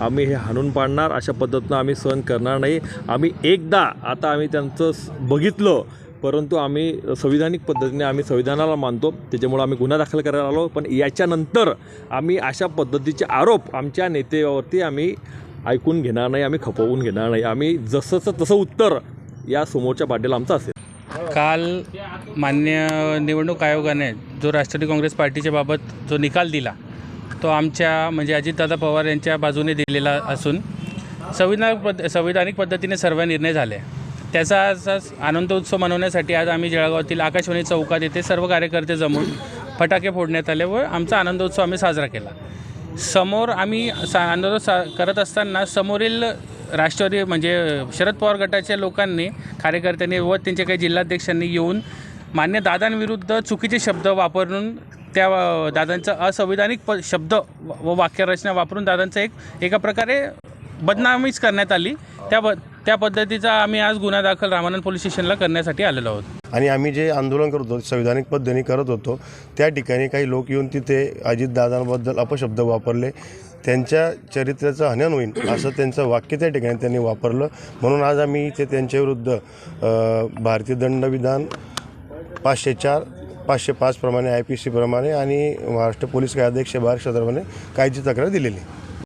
आम्ही हे हाणून पाडणार अशा पद्धतीनं आम्ही सहन करणार नाही. आम्ही एकदा आता आम्ही त्यांचं बघितलं परंतु आम्ही संविधानिक पद्धतीने आम्ही संविधानाला मानतो. त्याच्यामुळं आम्ही गुन्हा दाखल करायला आलो. पण याच्यानंतर आम्ही अशा पद्धतीचे आरोप आमच्या नेत्यावरती आम्ही ऐकून घेणार नाही आम्ही खपवून घेणार नाही. आम्ही जसंचं तसं उत्तर या समोरच्या पाटीला आमचं असेल. काल मान्य निवडणूक आयोगाने जो राष्ट्रवादी काँग्रेस पार्टीच्या बाबत जो निकाल दिला तो आमच्या म्हणजे अजितदादा पवार यांच्या बाजूने दिलेला असून संविधान पद संविधानिक पद्धतीने सर्व निर्णय झाले. त्याचा आज आनंद आनंदोत्सव मनवण्यासाठी आज आम्ही जळगावातील आकाशवाणी चौकात येथे सर्व कार्यकर्ते जमून फटाके फोडण्यात आले व आमचा आनंदोत्सव आम्ही साजरा केला. समोर आम्ही सा आंदोलन सा करत असताना समोरील राष्ट्रवादी म्हणजे शरद पवार गटाच्या लोकांनी कार्यकर्त्यांनी व त्यांच्या काही जिल्हाध्यक्षांनी येऊन मान्य दादांविरुद्ध चुकीचे शब्द वापरून त्या दादांचा असंविधानिक प शब्द व वाक्यरचना वापरून दादांचं एक एका प्रकारे बदनामीच करण्यात आली. त्या ब त्या पद्धतीचा आम्ही आज गुन्हा दाखल रामानंद पोलीस स्टेशनला करण्यासाठी आलेलो आहोत. आणि आम्ही जे आंदोलन करत होतो संविधानिक पद्धतीने करत होतो त्या ठिकाणी काही लोक येऊन तिथे अजितदादांबद्दल अपशब्द वापरले. त्यांच्या चरित्राचं हनन होईल असं त्यांचं वाक्य त्या ठिकाणी त्यांनी वापरलं. म्हणून आज आम्ही इथे त्यांच्याविरुद्ध भारतीय दंडविधान पाचशे चार पाचशे पाचप्रमाणे आय पी सीप्रमाणे आणि महाराष्ट्र पोलीस अध्यक्ष बार क्षेत्राप्रमाणे कायची तक्रार दिलेली.